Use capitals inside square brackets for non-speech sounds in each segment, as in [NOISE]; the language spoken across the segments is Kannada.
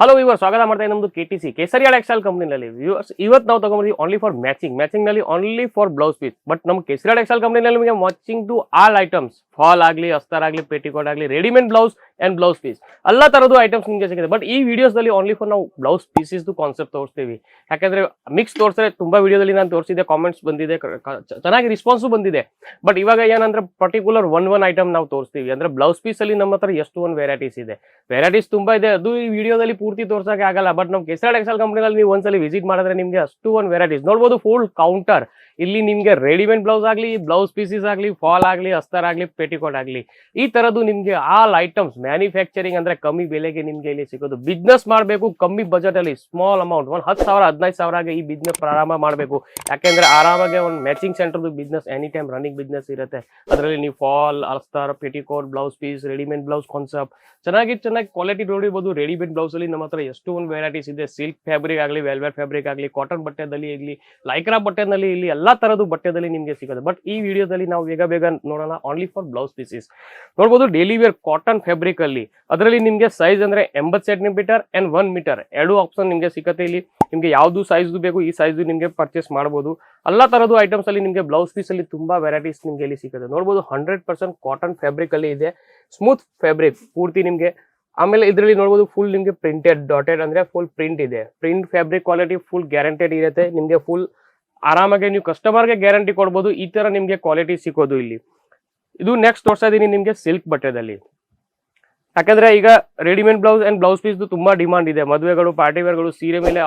ಹಲೋ ಇವರು ಸ್ವಾಗತ ಮಾಡ್ತಾ ನಮ್ದು K T C Kesariyala excel ಕಂಪ್ನಿನಲ್ಲಿ ಇವತ್ತು ನಾವು ತಗೊಂಡಿದ್ದೀವಿ only for matching ಮ್ಯಾಚಿಂಗ್ನಲ್ಲಿ only for blouse piece but ನಮ್ಮ ಕೇಸರಿಯಾಳ ಎಕ್ಸೆಲ್ ಕಂಪ್ನಿನಲ್ಲಿ ನಿಮಗೆ matching to all items fall ಆಗಲಿ, ಅಸ್ತರ್ ಆಗಲಿ ಪೇಟಿಕೋಟ್ ಆಗಲಿ readymade blouse and blouse piece ಎಲ್ಲ ತರದ್ದು ಐಟಮ್ಸ್ ನಿಮಗೆ ಸಿಗುತ್ತೆ. ಬಟ್ ಈ ವಿಡಿಯೋಸ್ದಲ್ಲಿ ಓನ್ಲಿ ಫಾರ್ ನಾವು ಬ್ಲೌಸ್ ಪೀಸಸ್ ಕಾನ್ಸೆಪ್ಟ್ ತೋರಿಸ್ತೀವಿ. ಯಾಕಂದ್ರೆ ಮಿಕ್ಸ್ ತೋರಿಸಿದ್ರೆ ತುಂಬಾ ವಿಡಿಯೋದಲ್ಲಿ ನಾನು ತೋರಿಸಿದೆ ಕಾಮೆಂಟ್ಸ್ ಬಂದಿದೆ ಚೆನ್ನಾಗಿ ರಿಸ್ಪಾನ್ಸು ಬಂದಿದೆ. ಬಟ್ ಇವಾಗ ಏನಂದ್ರೆ ಪರ್ಟಿಕ್ಯುಲರ್ ಒನ್ ಒನ್ ಐಟಮ್ ನಾವು ತೋರಿಸ್ತೀವಿ. ಅಂದ್ರೆ ಬ್ಲೌಸ್ ಪೀಸ್ ಅಲ್ಲಿ ನಮ್ಮ ಹತ್ರ ಎಷ್ಟು ಒಂದು ವೆರೈಟೀಸ್ ಇದೆ. ವೆರೈಟೀಸ್ ತುಂಬಾ ಇದೆ. ಅದು ಈ ವಿಡಿಯೋದಲ್ಲಿ ಪೂರ್ತಿ ತೋರ್ಸಕ್ಕೆ ಆಗಲ್ಲ. ಬಟ್ ನಾವು ಕೆಸರಾಡ್ ಎಕ್ಸಲ್ ಕಂಪ್ನಿನಲ್ಲಿ ನೀವು ಒಂದ್ಸಲ ವಿಸಿಟ್ ಮಾಡಿದ್ರೆ ನಿಮಗೆ ಅಷ್ಟು ಒಂದು ವೆರೈಟೀಸ್ ನೋಡ್ಬೋದು ಫುಲ್ ಕೌಂಟರ್ ಇಲ್ಲಿ ನಿಮಗೆ ರೆಡಿಮೇಡ್ ಬ್ಲೌಸ್ ಆಗಲಿ ಬ್ಲೌಸ್ ಪೀಸಸ್ ಆಗಲಿ ಫಾಲ್ ಆಗಲಿ, ಅಸ್ತರ್ ಆಗಲಿ ಪೆಟಿಕೋಟ್ ಆಗಲಿ, ಈ ತರದ್ದು ನಿಮಗೆ ಆಲ್ ಐಟಮ್ಸ್ ಮ್ಯಾನುಫ್ಯಾಕ್ಚರಿಂಗ್ ಅಂದ್ರೆ ಕಮ್ಮಿ ಬೆಲೆಗೆ ನಿಮ್ಗೆ ಇಲ್ಲಿ ಸಿಗೋದು. ಬಿಸ್ನೆಸ್ ಮಾಡಬೇಕು, ಕಮ್ಮಿ ಬಜೆಟ್ ಅಲ್ಲಿ ಸ್ಮಾಲ್ ಅಮೌಂಟ್ ಒಂದು ಹತ್ತು ಸಾವಿರ, ಹದಿನೈದು ಸಾವಿರಗೆ ಈ ಬಿಸ್ನೆಸ್ ಪ್ರಾರಂಭ ಮಾಡಬೇಕು. ಯಾಕೆಂದ್ರೆ ಆರಾಮಾಗಿ ಒಂದು matching ಸೆಂಟರ್ದು business any time running business ಇರುತ್ತೆ. ಅದರಲ್ಲಿ ನೀವು fall ಅಲ್ಸ್ತಾರ್ petticoat blouse piece readymade blouse concept ಚೆನ್ನಾಗಿ ಚೆನ್ನಾಗಿ ಕ್ವಾಲಿಟಿ ನೋಡಿರ್ಬೋದು. ರೆಡಿಮೇಡ್ ಬ್ಲೌಸ್ ಅಲ್ಲಿ ನಮ್ಮ ಹತ್ರ ಎಷ್ಟು ಒಂದು ವೆರೈಟೀಸ್ ಇದೆ. ಸಿಲ್ಕ್ ಫ್ಯಾಬ್ರಿಕ್ ಆಗಲಿ ವೆಲ್ವೆಟ್ ಫ್ಯಾಬ್ರಿಕ್ ಆಗಲಿ ಕಾಟನ್ ಬಟ್ಟೆದಲ್ಲಿ ಆಗಲಿ ಲೈಕ್ರಾ ಬಟ್ಟೆನಲ್ಲಿ ಇಲ್ಲಿ ಎಲ್ಲಾ ತರದ್ದು ಬಟ್ಟೆದಲ್ಲಿ ನಿಮಗೆ ಸಿಗುತ್ತೆ ಬಟ್ ಈ ವಿಡಿಯೋದಲ್ಲಿ ನಾವು ಬೇಗ ಬೇಗ ನೋಡೋಣ. ಆನ್ಲಿ ಫಾರ್ ಬ್ಲೌಸ್ ಪೀಸಸ್ ನೋಡ್ಬೋದು ಡೈಲಿ ವೇರ್ ಕಾಟನ್ ಫ್ಯಾಬ್ರಿಕ್ ಅಲ್ಲಿ ಅದರಲ್ಲಿ ನಿಮಗೆ ಸೈಜ್ ಅಂದ್ರೆ ಎಂಬತ್ತು ಸೆಂಟಿಮೀಟರ್ ಅಂಡ್ ಒನ್ ಮೀಟರ್ ಎರಡು ಆಪ್ಷನ್ ನಿಮಗೆ ಸಿಗುತ್ತೆ ಇಲ್ಲಿ. ನಿಮಗೆ ಯಾವುದು ಸೈಜ್ ಬೇಕು ಈ ಸೈಜ್ ನಿಮಗೆ ಪರ್ಚೇಸ್ ಮಾಡಬಹುದು ಎಲ್ಲ ತರದ್ದು ಐಟಮ್ಸ್ ಅಲ್ಲಿ ನಿಮಗೆ ಬ್ಲೌಸ್ ಪೀಸ್ ಅಲ್ಲಿ ತುಂಬಾ ವೆರೈಟೀಸ್ ನಿಮಗೆ ಇಲ್ಲಿ ಸಿಗುತ್ತೆ ನೋಡ್ಬೋದು ಹಂಡ್ರೆಡ್ ಪರ್ಸೆಂಟ್ ಕಾಟನ್ ಫ್ಯಾಬ್ರಿಕ್ ಅಲ್ಲಿ ಇದೆ. ಸ್ಮೂತ್ ಫ್ಯಾಬ್ರಿಕ್ ಪೂರ್ತಿ ನಿಮಗೆ. ಆಮೇಲೆ ಇದರಲ್ಲಿ ನೋಡಬಹುದು ಫುಲ್ ನಿಮಗೆ ಪ್ರಿಂಟೆಡ್ ಡಾಟೆಡ್ ಅಂದ್ರೆ ಫುಲ್ ಪ್ರಿಂಟ್ ಇದೆ. Print fabric quality full guaranteed ಇರುತ್ತೆ. ನಿಮಗೆ ಫುಲ್ ಆರಾಮಾಗಿ ನೀವು ಕಸ್ಟಮರ್ಗೆ ಗ್ಯಾರಂಟಿ ಕೊಡ್ಬೋದು. ಈ ತರ ನಿಮಗೆ ಕ್ವಾಲಿಟಿ ಸಿಗೋದು ಇಲ್ಲಿ. ಇದು ನೆಕ್ಸ್ಟ್ ತೋರಿಸ್ತಾ ಇದೀನಿ ನಿಮಗೆ ಸಿಲ್ಕ್ ಬಟ್ಟೆದಲ್ಲಿ. ಯಾಕಂದ್ರೆ ಈಗ readymade blouse and blouse piece ತುಂಬಾ ಡಿಮಾಂಡ್ ಇದೆ. ಮದುವೆಗಳು ಪಾರ್ಟಿ ವೇರ್ಗಳು ಸೀರೆ ಮೇಲೆ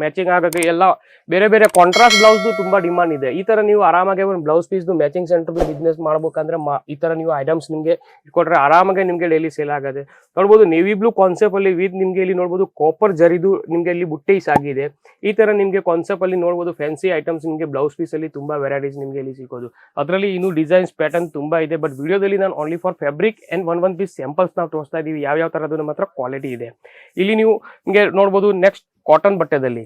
ಮ್ಯಾಚಿಂಗ್ ಆಗಕ್ಕೆ ಎಲ್ಲ ಬೇರೆ ಬೇರೆ ಕಾಂಟ್ರಾಸ್ಟ್ ಬ್ಲೌಸ್ ತುಂಬಾ ಡಿಮಾಂಡ್ ಇದೆ. ಈ ತರ ನೀವು ಆರಾಮಾಗಿ ಒಂದು blouse piece matching centre business ಮಾಡ್ಬೇಕಂದ್ರೆ ಈ ತರ ನೀವು ಐಟಮ್ಸ್ ನಿಮಗೆ ಇಟ್ಕೊಟ್ರೆ ಆರಾಮಾಗಿ ನಿಮಗೆ ಡೈಲಿ ಸೇಲ್ ಆಗುತ್ತೆ ನೋಡ್ಬೋದು ನೇವಿ ಬ್ಲೂ ಕಾನ್ಸೆಪ್ಟ್ ಅಲ್ಲಿ ವಿತ್ ನಿಮ್ಗೆ ಇಲ್ಲಿ ನೋಡ್ಬೋದು ಕಾಪರ್ ಜರಿದು ನಿಮಗೆ ಇಲ್ಲಿ ಬುಟ್ಟೈಸ್ ಆಗಿದೆ. ಈ ತರ ನಿಮ್ಗೆ ಕಾನ್ಸೆಪ್ಟ್ ಅಲ್ಲಿ ನೋಡ್ಬೋದು ಫ್ಯಾನ್ಸಿ ಐಟಮ್ಸ್ ನಿಮಗೆ ಬ್ಲೌಸ್ ಪೀಸ್ ಅಲ್ಲಿ ತುಂಬಾ ವೆರೈಟೀಸ್ ನಿಮ್ಗೆ ಇಲ್ಲಿ ಸಿಗೋದು ಅದರಲ್ಲಿ ಇನ್ನು ಡಿಸೈನ್ಸ್ ಪ್ಯಾಟರ್ನ್ ತುಂಬಾ ಇದೆ ಬಟ್ ವಿಡಿಯೋದಲ್ಲಿ ನಾನು only for fabric and one one piece samples ನಾವು ತೋರಿಸ್ತಾ ಯಾವ ಯಾವ ಥರದ್ದು ನಮ್ಮ ಹತ್ರ ಕ್ವಾಲಿಟಿ ಇದೆ. ಇಲ್ಲಿ ನೀವು ನಿಮಗೆ ನೋಡ್ಬೋದು ನೆಕ್ಸ್ಟ್ ಕಾಟನ್ ಬಟ್ಟೆದಲ್ಲಿ.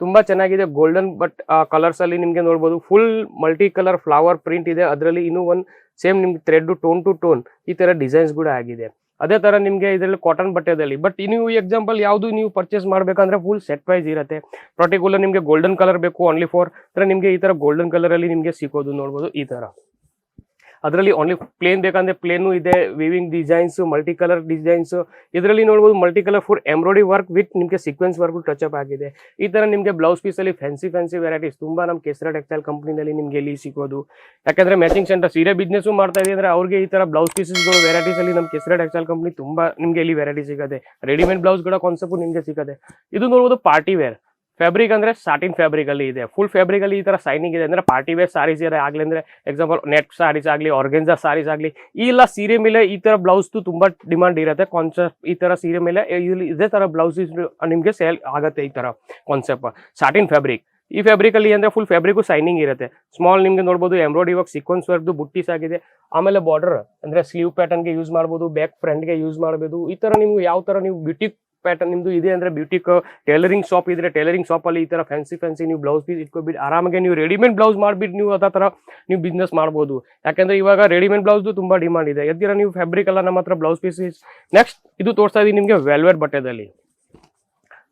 ತುಂಬಾ ಚೆನ್ನಾಗಿದೆ ಗೋಲ್ಡನ್ ಬಟ್ ಕಲರ್ಸ್ ಅಲ್ಲಿ ನಿಮ್ಗೆ ನೋಡ್ಬೋದು full multi colour flower print ಇದೆ. ಅದರಲ್ಲಿ ಇನ್ನೂ ಒಂದು ಸೇಮ್ ನಿಮ್ಗೆ ಥ್ರೆಡ್ ಟೋನ್ ಟು ಟೋನ್ ಈ ತರ ಡಿಸೈನ್ಸ್ ಕೂಡ ಆಗಿದೆ. ಅದೇ ತರ ನಿಮಗೆ ಇದರಲ್ಲಿ ಕಾಟನ್ ಬಟ್ಟೆದಲ್ಲಿ. ಬಟ್ ನೀವು ಎಕ್ಸಾಂಪಲ್ ಯಾವುದು ನೀವು ಪರ್ಚೇಸ್ ಮಾಡಬೇಕಂದ್ರೆ ಫುಲ್ ಸೆಟ್ ವೈಸ್ ಇರುತ್ತೆ. ಪರ್ಟಿಕ್ಯುಲರ್ ನಿಮಗೆ ಗೋಲ್ಡನ್ ಕಲರ್ ಬೇಕು ಓನ್ಲಿ ಫೋರ್ ಅಂದರೆ ನಿಮಗೆ ಈ ತರ ಗೋಲ್ಡನ್ ಕಲರ್ ಅಲ್ಲಿ ನಿಮ್ಗೆ ಸಿಗೋದು ನೋಡ್ಬೋದು ಈ ತರ. ಅದರಲ್ಲಿ ಓನ್ಲಿ ಪ್ಲೇನ್ ಬೇಕಂದ್ರೆ ಪ್ಲೇನು ಇದೆ weaving designs multi colour designs ಇದರಲ್ಲಿ ನೋಡ್ಬೋದು multi colour full embroidery work with ನಿಮಗೆ ಸಿಕ್ವೆನ್ಸ್ ವರ್ಕ್ ಟಚ್ ಅಪ್ ಆಗಿದೆ. ಈ ತರ ನಿಮಗೆ ಬ್ಲೌಸ್ ಪೀಸ್ ಅಲ್ಲಿ ಫ್ಯಾನ್ಸಿ ಫ್ಯಾನ್ಸಿ ವೆರೈಟೀಸ್ ತುಂಬಾ ನಮ್ಮ ಕೆಸರ ಟೆಕ್ಸ್ಟೈಲ್ ಕಂಪ್ನಿನಲ್ಲಿ ನಿಮಗೆ ಇಲ್ಲಿ ಸಿಗೋದು. ಯಾಕಂದ್ರೆ ಮ್ಯಾಚಿಂಗ್ ಸೆಂಟರ್ ಸೀರೆ ಬಿಸ್ನೆಸ್ ಮಾಡ್ತಾ ಇದೆ ಅಂದ್ರೆ ಅವ್ರಿಗೆ ಈ ತರ ಬ್ಲೌಸ್ ಪೀಸಸ್ಗಳು ವೆರೈಟೀಸ್ ಅಲ್ಲಿ ನಮ್ಮ ಕೆಸರ ಟೆಕ್ಸ್ಟೈಲ್ ಕಂಪ್ನಿ ತುಂಬಾ ನಿಮಗೆ ಇಲ್ಲಿ ವೆರೈಟಿ ಸಿಗದೆ. ರೆಡಿಮೇಡ್ ಬ್ಲೌಸ್ಗಳ ಕಾನ್ಸೆಪ್ಟ್ ನಿಮಗೆ ಸಿಗದೆ. ಇದು ನೋಡ್ಬೋದು ಪಾರ್ಟಿ ವೇರ್ ಫ್ಯಾಬ್ರಿಕ್ ಅಂದ್ರೆ ಸಾಟಿನ್ ಫ್ಯಾಬ್ರಿಕ್ ಅಲ್ಲಿ ಇದೆ. ಫುಲ್ ಫ್ಯಾಬ್ರಿಕಲ್ಲಿ ಈ ತರ ಸೈನಿಂಗ್ ಇದೆ. ಅಂದ್ರೆ ಪಾರ್ಟಿ ವೇರ್ ಸಾರೀಸ್ ಇದೆ ಆಗಲಿ ಅಂದ್ರೆ ಎಕ್ಸಾಂಪಲ್ ನೆಟ್ ಸಾರೀಸ್ ಆಗಲಿ ಆರ್ಗೆನ್ಜಾ ಸಾರೀಸ್ ಆಗಲಿ, ಈ ಎಲ್ಲ ಸೀರೆ ಮೇಲೆ ಈ ತರ ಬ್ಲೌಸ್ ತುಂಬಾ ಡಿಮಾಂಡ್ ಇರುತ್ತೆ. ಕಾನ್ಸೆಪ್ಟ್ ಈ ತರ ಸೀರೆ ಮೇಲೆ ಇಲ್ಲಿ ಇದೇ ತರ ಬ್ಲೌಸ್ ನಿಮಗೆ ಸೇಲ್ ಆಗುತ್ತೆ ಈ ತರ ಕಾನ್ಸೆಪ್ಟ್ ಸಾಟಿನ್ ಫ್ಯಾಬ್ರಿಕ್ ಈ ಫ್ಯಾಬ್ರಿಕಲ್ಲಿ ಅಂದರೆ ಫುಲ್ ಫ್ಯಾಬ್ರಿಕ್ ಸೈನಿಂಗ್ ಇರುತ್ತೆ. ಸ್ಮಾಲ್ ನಿಮಗೆ ನೋಡ್ಬೋದು ಎಂಬ್ರಾಯ್ಡಿ ವರ್ಕ್ ಸೀಕ್ವೆನ್ಸ್ ವರ್ಕ್ ಬುಟ್ಟಿಸ್ ಆಗಿದೆ. ಆಮೇಲೆ ಬಾರ್ಡರ್ ಅಂದ್ರೆ ಸ್ಲೀವ್ ಪ್ಯಾಟರ್ನ್ಗೆ ಯೂಸ್ ಮಾಡ್ಬೋದು ಬ್ಯಾಕ್ ಫ್ರಂಟ್ಗೆ ಯೂಸ್ ಮಾಡಬಹುದು ಈ ತರ ನಿಮ್ಗೆ ಯಾವ ತರ ನೀವು ಬ್ಯೂಟಿ ಪ್ಯಾಟರ್ನ್ ನಿಮ್ದು ಇದೆ ಅಂದ್ರೆ ಬ್ಯೂಟಿ ಟೈಲರಿಂಗ್ ಶಾಪ್ ಇದ್ರೆ ಟೈಲರಿಂಗ್ ಶಾಪ್ ಅಲ್ಲಿ ಈ ತರ ಫ್ಯಾನ್ಸಿ ಫ್ಯಾನ್ಸಿ ನೀವು ಬ್ಲೌಸ್ ಪೀಸ್ ಇಟ್ಕೊಬಿಟ್ಟು ಆರಾಮಾಗಿ ನೀವು ರೆಡಿಮೇಡ್ ಬ್ಲೌಸ್ ಮಾಡ್ಬಿಟ್ಟು ನೀವು ಅದ ತರ ನೀವು ಬಿಸ್ನೆಸ್ ಮಾಡ್ಬೋದು. ಯಾಕಂದ್ರೆ ಇವಾಗ ರೆಡಿಮೇಡ್ ಬ್ಲೌಸ್ ತುಂಬಾ ಡಿಮಾಂಡ್ ಇದೆ. ಎದ್ದಿರ ನೀವು ಫ್ಯಾಬ್ರಿಕ್ ಎಲ್ಲ ನಮ್ಮ ಹತ್ರ ಬ್ಲೌಸ್ ಪೀಸ್ ನೆಕ್ಸ್ಟ್ ಇದು ತೋರಿಸ್ತಾ ಇದೀನಿ ನಿಮಗೆ ವೆಲ್ವೆಟ್ ಬಟ್ಟೆದಲ್ಲಿ.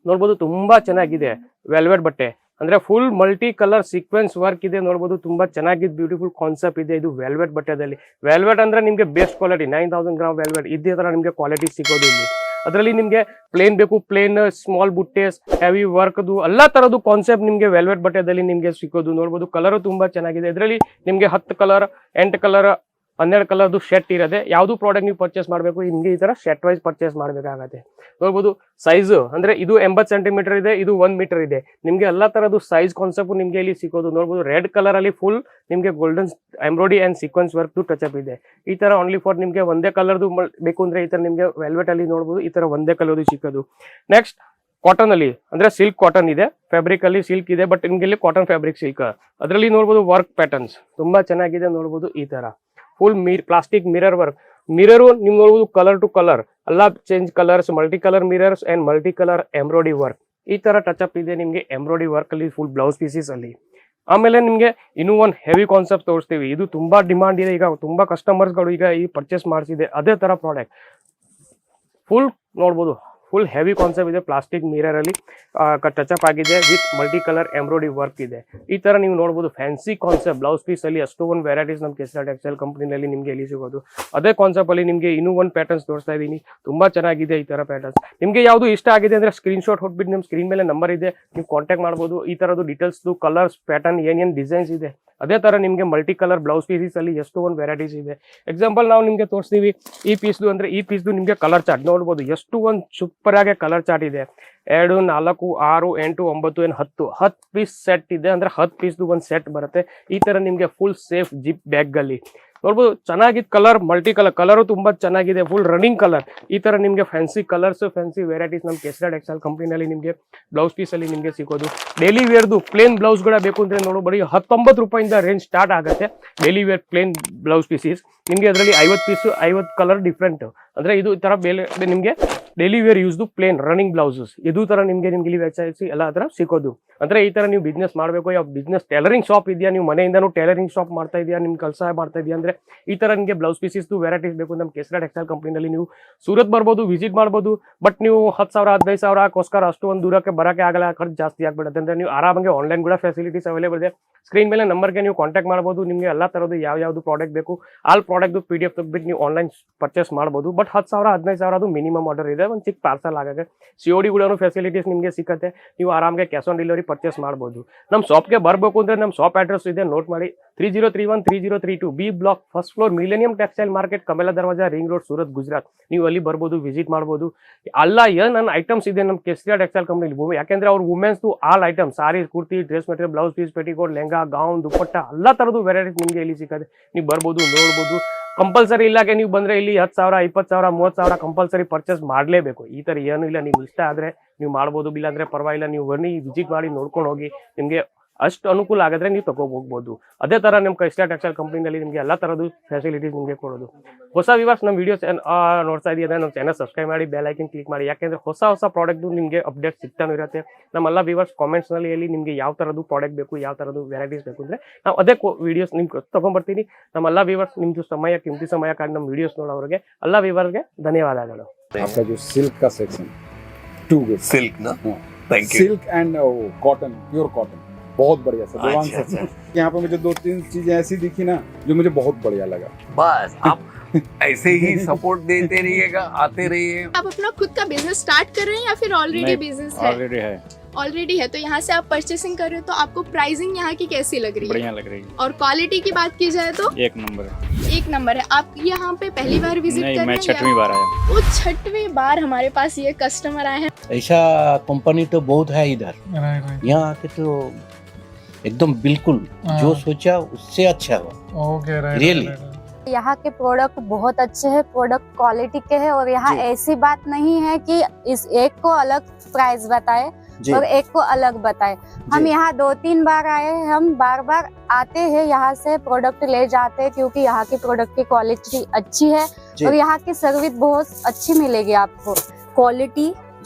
ನೋಡ್ಬೋದು ತುಂಬಾ ಚೆನ್ನಾಗಿದೆ ವೆಲ್ವೆಟ್ ಬಟ್ಟೆ. ಅಂದ್ರೆ full multi colour sequence work ಇದೆ ನೋಡ್ಬೋದು ತುಂಬಾ ಚೆನ್ನಾಗಿದ್ದು ಬ್ಯೂಟಿಫುಲ್ ಕಾನ್ಸೆಪ್ಟ್ ಇದೆ ಇದು ವೆಲ್ವೆಟ್ ಬಟ್ಟೆದಲ್ಲಿ. ವೆಲ್ವೆಟ್ ಅಂದ್ರೆ ನಿಮಗೆ best quality nine thousand gram velvet ಇದೇ ತರ ನಿಮಗೆ ಕ್ವಾಲಿಟಿ ಸಿಗೋದು ಇಲ್ಲಿ. ಅದರಲ್ಲಿ ನಿಮಗೆ ಪ್ಲೇನ್ ಬೇಕು ಪ್ಲೇನ್ ಸ್ಮಾಲ್ ಬುಟ್ಟೆಸ್ ಹೆವಿ ವರ್ಕ್ದು ಎಲ್ಲ ತರದ್ದು ಕಾನ್ಸೆಪ್ಟ್ ನಿಮಗೆ ವೆಲ್ವೆಟ್ ಬಟ್ಟೆದಲ್ಲಿ ನಿಮಗೆ ಸಿಕ್ಕೋದು. ನೋಡ್ಬೋದು ಕಲರ್ ತುಂಬಾ ಚೆನ್ನಾಗಿದೆ. ಇದರಲ್ಲಿ ನಿಮಗೆ ಹತ್ತು ಕಲರ್ ಎಂಟು ಕಲರ್ ಹನ್ನೆರಡು ಕಲರ್ದು ಶರ್ಟ್ ಇರೋದೇ ಯಾವುದು ಪ್ರಾಡಕ್ಟ್ ನೀವು ಪರ್ಚೇಸ್ ಮಾಡಬೇಕು, ನಿಮಗೆ ಈ ತರ ಶರ್ಟ್ ವೈಸ್ ಪರ್ಚೇಸ್ ಮಾಡಬೇಕಾಗತ್ತೆ. ನೋಡ್ಬೋದು ಸೈಜ್ ಅಂದ್ರೆ ಇದು ಎಂಬತ್ತು ಸೆಂಟಿಮೀಟರ್ ಇದೆ, ಇದು ಒಂದು ಮೀಟರ್ ಇದೆ. ನಿಮಗೆ ಎಲ್ಲ ಥರದ್ದು ಸೈಜ್ ಕಾನ್ಸೆಪ್ಟ್ ನಿಮಗೆ ಇಲ್ಲಿ ಸಿಗೋದು ನೋಡ್ಬೋದು ರೆಡ್ ಕಲರ್ ಅಲ್ಲಿ ಫುಲ್ ನಿಮಗೆ golden embroidery and sequence work touch up ಇದೆ. ಈ ತರ ಓನ್ಲಿ ಫಾರ್ ನಿಮಗೆ ಒಂದೇ ಕಲರ್ದು ಬೇಕು ಅಂದ್ರೆ ಈ ತರ ನಿಮಗೆ ವೆಲ್ವೆಟ್ ಅಲ್ಲಿ ನೋಡ್ಬೋದು, ಈ ತರ ಒಂದೇ ಕಲರ್ದು ಸಿಕ್ಕೋದು. ನೆಕ್ಸ್ಟ್ ಕಾಟನ್ ಅಲ್ಲಿ ಅಂದ್ರೆ ಸಿಲ್ಕ್ ಕಾಟನ್ ಇದೆ. ಫ್ಯಾಬ್ರಿಕ್ ಅಲ್ಲಿ ಸಿಲ್ಕ್ ಇದೆ ಬಟ್ ನಿಮ್ಗೆ ಇಲ್ಲಿ ಕಾಟನ್ ಫ್ಯಾಬ್ರಿಕ್ ಸಿಲ್ಕ್ ಅದರಲ್ಲಿ ನೋಡ್ಬೋದು ವರ್ಕ್ ಪ್ಯಾಟರ್ನ್ಸ್ ತುಂಬಾ ಚೆನ್ನಾಗಿದೆ ನೋಡ್ಬೋದು ಈ ತರ. ಫುಲ್ ಮೀರ್ ಪ್ಲಾಸ್ಟಿಕ್ ಮಿರರ್ ವರ್ಕ್ ಮಿರರ್ ನಿಮ್ ನೋಡ್ಬೋದು ಕಲರ್ ಟು ಕಲರ್ ಎಲ್ಲ change colours multi colour mirrors and multi colour embroidery work ಈ ತರ ಟಚ್ ಅಪ್ ಇದೆ ನಿಮಗೆ ಎಂಬ್ರಾಯ್ಡಿ ವರ್ಕ್ ಅಲ್ಲಿ ಫುಲ್ ಬ್ಲೌಸ್ ಪೀಸಸ್ ಅಲ್ಲಿ. ಆಮೇಲೆ ನಿಮಗೆ ಇನ್ನೂ ಒಂದು ಹೆವಿ ಕಾನ್ಸೆಪ್ಟ್ ತೋರಿಸ್ತೀವಿ. ಇದು ತುಂಬಾ ಡಿಮಾಂಡ್ ಇದೆ. ಈಗ ತುಂಬಾ ಕಸ್ಟಮರ್ಸ್ಗಳು ಈಗ ಈ ಪರ್ಚೇಸ್ ಮಾಡಿಸಿದೆ. ಅದೇ ತರ ಪ್ರಾಡಕ್ಟ್ ಫುಲ್ ನೋಡ್ಬೋದು ಫುಲ್ ಹೆವಿ ಕಾನ್ಸೆಪ್ಟ್ ಇದೆ ಪ್ಲಾಸ್ಟಿಕ್ ಮಿರರ್ ಅಲ್ಲಿ ಟಚ್ ಅಪ್ ಆಗಿದೆ with multi colour embroidery work ಇದೆ. ಈ ತರ ನೀವು ನೋಡಬಹುದು ಫ್ಯಾನ್ಸಿ ಕಾನ್ಸೆಪ್ಟ್ ಬ್ಲೌಸ್ ಪೀಸ್ ಅಲ್ಲಿ ಒಂದು ವೆರೈಟೀಸ್ ನಮ್ಮ ಕೆಸರಾ ಟೆಕ್ಸ್ಟೈಲ್ ಕಂಪನಿನಲ್ಲಿ ನಿಮಗೆ ಎಲ್ಲಿ ಸಿಗೋದು ಅದೇ ಕಾನ್ಸೆಪ್ಟ್ ಅಲ್ಲಿ ನಿಮಗೆ ಇನ್ನೂ ಒಂದು ಪ್ಯಾಟರ್ನ್ಸ್ ತೋರಿಸ್ತಾ ಇದ್ದೀನಿ ತುಂಬಾ ಚೆನ್ನಾಗಿದೆ ಈ ತರ ಪ್ಯಾಟರ್ನ್ಸ್ ನಿಮಗೆ ಯಾವುದು ಇಷ್ಟ ಆಗಿದೆ ಅಂದ್ರೆ ಸ್ಕ್ರೀನ್ ಶಾಟ್ ಹೊಟ್ಬಿಟ್ಟು ನಿಮ್ಮ ಸ್ಕ್ರೀನ್ ಮೇಲೆ ನಂಬರ್ ಇದೆ, ನೀವು ಕಾಂಟ್ಯಾಕ್ಟ್ ಮಾಡ್ಬೋದು. ಈ ತರದ್ದು ಡೀಟೇಲ್ಸ್ ಕಲರ್ಸ್ ಪ್ಯಾಟರ್ನ್ ಏನೇನು ಡಿಸೈನ್ಸ್ ಇದೆ, ಅದೇ ತರ ನಿಮಗೆ ಮಲ್ಟಿ ಕಲರ್ ಬ್ಲೌಸ್ ಪೀಸಸ್ ಅಲ್ಲಿ ಎಷ್ಟು ಒಂದು ವೆರೈಟೀಸ್ ಇದೆ. ಎಕ್ಸಾಂಪಲ್ ನಾವು ನಿಮಗೆ ತೋರಿಸ್ತೀವಿ, ಈ ಪೀಸ್ದು ಅಂದ್ರೆ ಈ ಪೀಸ್ದು ನಿಮಗೆ ಕಲರ್ ಚಾರ್ಟ್ ನೋಡ್ಬೋದು, ಎಷ್ಟು ಒಂದು ಸೂಪರ್ ಆಗಿ ಕಲರ್ ಚಾರ್ಟ್ ಇದೆ. ಎರಡು, ನಾಲ್ಕು, ಆರು, ಎಂಟು, ಒಂಬತ್ತು, ಏನು ಹತ್ತು. ಹತ್ತು ಪೀಸ್ ಸೆಟ್ ಇದೆ ಅಂದ್ರೆ ಹತ್ತು ಪೀಸ್ದು ಒಂದು ಸೆಟ್ ಬರುತ್ತೆ. ಈ ತರ ನಿಮಗೆ ಫುಲ್ ಸೇಫ್ ಜಿಪ್ ಬ್ಯಾಗಲ್ಲಿ ನೋಡ್ಬೋದು ಚೆನ್ನಾಗಿದ್ದ ಕಲರ್ ಮಲ್ಟಿ ಕಲರ್ ಕಲರು ತುಂಬ ಚೆನ್ನಾಗಿದೆ ಫುಲ್ ರನ್ನಿಂಗ್ ಕಲರ್ ಈ ತರ ನಿಮಗೆ ಫ್ಯಾನ್ಸಿ ಕಲರ್ಸ್ ಫ್ಯಾನ್ಸಿ ವೆರೈಟೀಸ್ ನಮ್ಮ ಕೆಸರಾ ಎಕ್ಸಲ್ ಕಂಪ್ನಿನಲ್ಲಿ ನಿಮಗೆ ಬ್ಲೌಸ್ ಪೀಸ್ ಅಲ್ಲಿ ನಿಮಗೆ ಸಿಗೋದು. ಡೈಲಿ ವೇರ್ದು ಪ್ಲೇನ್ ಬ್ಲೌಸ್ಗಳ ಬೇಕು ಅಂದರೆ ನೋಡು, ಬರೀ ಹತ್ತೊಂಬತ್ತು ರೂಪಾಯಿಂದ ರೇಂಜ್ ಸ್ಟಾರ್ಟ್ ಆಗುತ್ತೆ. Daily wear plain blouse pieces ನಿಮಗೆ ಅದರಲ್ಲಿ ಐವತ್ತು ಪೀಸು ಐವತ್ತು ಕಲರ್ ಡಿಫ್ರೆಂಟ್ ಅಂದ್ರೆ ಇದು ಈ ತರ ಬೇಲೆ, ನಿಮಗೆ daily wear use plain running blouses ಇದು ತರ ನಿಮಗೆ ನಿಮ್ಗೆ ಇಲ್ಲಿ ವ್ಯಾಚಾಯಿಸಿ ಎಲ್ಲ ತರ ಸಿಗೋದು ಅಂದ್ರೆ ಈ ತರ ನೀವು ಬಿಸ್ನೆಸ್ ಮಾಡಬೇಕು, ಯಾವ ಬಿಸ್ನೆಸ್ ಟೈಲರಿಂಗ್ ಶಾಪ್ ಇದೆಯಾ, ನೀವು ಮನೆಯಿಂದನೂ ಟೈಲರಿಂಗ್ ಶಾಪ್ ಮಾಡ್ತಾ ಇದೆಯಾ, ನಿಮ್ ಕೆಲಸ ಮಾಡ್ತಾ ಇದೆಯಾ ಅಂದ್ರೆ ಈ ತರ ನಿಮಗೆ ಬ್ಲೌಸ್ ಪೀಸಸ್ದು ವೆರೈಟೀಸ್ ಬೇಕು ನಮ್ಮ ಕೆಸರ ಟೆಕ್ಸ್ಟೈಲ್ ಕಂಪ್ನಿನಲ್ಲಿ ನೀವು ಸೂರತ್ ಬರ್ಬೋದು ವಿಸಿಟ್ ಮಾಡ್ಬೋದು. ಬಟ್ ನೀವು ಹತ್ತು ಸಾವಿರ, ಹದಿನೈದು ಸಾವಿರಕ್ಕೋಸ್ಕರ ಅಷ್ಟು ಒಂದು ದೂರಕ್ಕೆ ಬರೋಕ್ಕೆ ಆಗಲ್ಲ, ಖರ್ಚು ಜಾಸ್ತಿ ಆಗ್ಬಿಡುತ್ತೆ. ಅಂದ್ರೆ ನೀವು ಆರಾಮಾಗಿ ಆನ್ಲೈನ್ ಕೂಡ ಫೆಸಿಲಿಟೀಸ್ ಅವೈಲೇಬಲ್ ಇದೆ. ಸ್ಕ್ರೀನ್ ಮೇಲೆ ನಂಬರ್ಗೆ ನೀವು ಕಾಂಟ್ಯಾಕ್ಟ್ ಮಾಡ್ಬೋದು. ನಿಮಗೆ ಎಲ್ಲ ಥರದ್ದು ಯಾವ ಯಾವುದು ಪ್ರಾಡಕ್ಟ್ ಬೇಕು all product P D F ತೆಗ್ಬಿಟ್ಟು ನೀವು ಆನ್ಲೈನ್ ಪರ್ಚೇಸ್ ಮಾಡ್ಬೋದು. ಬಟ್ ಹತ್ತು ಸಾವಿರ, ಹದಿನೈದು ಸಾವಿರ ಅದು ಮಿನಿಮಮ್ ಆರ್ಡರ್ ಇದೆ. ಒಂದು ಚಿಕ್ಕ ಪಾರ್ಸಲ್ ಆಗಾಗ ಸಿ ಒ ಡಿ ಕೂಡ ಫೆಸಿಲಿಟೀಸ್ ನಿಮಗೆ ಸಿಕ್ಕತ್ತೆ. ನೀವು ಆರಾಮಾಗಿ ಕ್ಯಾಶ್ ಆನ್ ಡೆಲಿವರಿ ಪರ್ಚೇಸ್ ಮಾಡ್ಬೋದು. ನಮ್ಮ ಶಾಪ್ಗೆ ಬರಬೇಕು ಅಂದ್ರೆ ನಮ್ಮ ಶಾಪ್ ಅಡ್ರೆಸ್ ಇದೆ ನೋಟ್ ಮಾಡಿ. Three zero three one three zero three two B block first floor millennium textile market Kamela Darwaja ring road Surat Gujarat ನೀವು ಅಲ್ಲಿ ಬರ್ಬೋದು ವಿಸಿಟ್ ಮಾಡ್ಬೋದು. ಅಲ್ಲ, ಏನು ನನ್ನ ಐಟಮ್ಸ್ ಇದೆ ನಮ್ಮ ಕೆಸ್ರಿಯಾ ಟೆಕ್ಸ್ಟೈಲ್ ಕಂಪ್ನಿ ಯಾಕೆಂದ್ರೆ ಅವ್ರು ವುಮೆನ್ಸ್ದು all item sari kurti dress material blouse piece petticoat lehenga gown dupatta, ಎಲ್ಲ ಥರದ್ದು ವೆರೈಟೀಸ್ ನಿಮಗೆ ಇಲ್ಲಿ ಸಿಕ್ಕದೆ. ನೀವು ಬರ್ಬೋದು, ನೋಡ್ಬೋದು. ಕಂಪಲ್ಸರಿ ಇಲ್ಲಾಗೆ ನೀವು ಬಂದ್ರೆ ಇಲ್ಲಿ ಹತ್ತು ಸಾವಿರ, ಇಪ್ಪತ್ತು ಸಾವಿರ, ಮೂವತ್ತು ಸಾವಿರ ಕಂಪಲ್ಸರಿ ಪರ್ಚೇಸ್ ಮಾಡಲೇಬೇಕು. ಈ ಥರ ಏನೂ ಇಲ್ಲ. ನೀವು ಇಷ್ಟ ಆದರೆ ನೀವು ಮಾಡ್ಬೋದು, ಇಲ್ಲಾಂದ್ರೆ ಪರವಾಗಿಲ್ಲ. ನೀವು ಬನ್ನಿ ವಿಸಿಟ್ ಮಾಡಿ, ನೋಡ್ಕೊಂಡು ಹೋಗಿ. ನಿಮಗೆ ಅಷ್ಟು ಅನುಕೂಲ ಆಗಿದ್ರೆ ನೀವು ಹೋಗ್ಬೋದು. ಅದೇ ಥರ ನಿಮ್ಮ ಕೈಸ್ಲಾ ಟೆಕ್ಸ್ಟೈಲ್ ಕಂಪ್ನಿನಲ್ಲಿ ನಿಮಗೆ ಎಲ್ಲ ಥರದ್ದು ಫೆಸಿಲಿಟೀಸ್ ನಿಮಗೆ ಕೊಡೋದು. ಹೊಸ ವಿವರ್ಸ್ ನಮ್ಮ ವೀಡಿಯೋಸ್ ನೋಡ್ತಾ ಇದೆಯಾ ನಮ್ಮ ಚಾನಲ್ ಸಬ್ಸ್ಕ್ರೈಬ್ ಮಾಡಿ ಬೆಲ್ ಐಕನ್ ಕ್ಲಿಕ್ ಮಾಡಿ. ಯಾಕಂದ್ರೆ ಹೊಸ ಹೊಸ ಪ್ರಾಡಕ್ಟ್ ನಿಮಗೆ ಅಪ್ಡೇಟ್ ಸಿಗ್ತಾನೂ ಇರುತ್ತೆ. ನಮ್ಮೆಲ್ಲ ವಿವರ್ಸ್ ಕಾಮೆಂಟ್ಸ್ನಲ್ಲಿ ಹೇಳಿ ನಿಮಗೆ ಯಾವ ಥರದ್ದು ಪ್ರಾಡಕ್ಟ್ ಬೇಕು ಯಾವ ಥರದ್ದು ವೆರೈಟೀಸ್ ಬೇಕು ಅಂದ್ರೆ ನಾವು ಅದೇ ವೀಡಿಯೋಸ್ ನಿಮ್ಗೆ ತೊಗೊಂಡ್ಬರ್ತೀನಿ ನಮ್ಮೆಲ್ಲ ವಿವರ್ಸ್ ನಿಮ್ಮದು ಸಮಯ ಕಿಂತಿ ಸಮಯಕ್ಕಾಗಿ ನಮ್ಮ ವೀಡಿಯೋಸ್ ನೋಡೋರಿಗೆ ಎಲ್ಲ ವಿವರ್ಗೆ ಧನ್ಯವಾದಗಳು. Silk silk silk and cotton pure cotton बहुत बढ़िया सर देवांग अच्छा, सेक्शन यहाँ पे मुझे दो तीन चीज़ें ऐसी दिखी ना जो मुझे बहुत बढ़िया लगा। बस आप [LAUGHS] ऐसे ही सपोर्ट देते रहिएगा आते रहिए। आप अपना खुद का बिज़नेस स्टार्ट कर रहे हैं या फिर ऑलरेडी बिज़नेस है? ऑलरेडी है। ऑलरेडी है तो यहाँ से आप परचेसिंग कर रहे हो तो आपको प्राइसिंग यहाँ की कैसी लग रही है? बढ़िया लग रही है। और क्वालिटी की बात की जाए तो? एक नंबर है। एक नंबर है। आप यहाँ पे पहली बार विज़िट नहीं कर मैं रहे हैं छठवीं बार आया वो छठवीं बार हमारे पास ये कस्टमर आए हैं? ऐसा कंपनी तो बहुत है इधर। यहाँ आके तो एकदम बिल्कुल जो सोचा उससे अच्छा हुआ। ओके रियली यहाँ के प्रोडक्ट बहुत अच्छे हैं प्रोडक्ट क्वालिटी के हैं और यहाँ ऐसी बात नहीं है कि इस एक को अलग प्राइस बताए और एक को अलग बताए। हम यहाँ दो तीन बार आए हैं हम बार बार आते हैं यहाँ से प्रोडक्ट ले जाते हैं क्योंकि यहाँ के प्रोडक्ट की क्वालिटी अच्छी है और यहाँ की सर्विस बहुत अच्छी मिलेगी आपको। क्वालिटी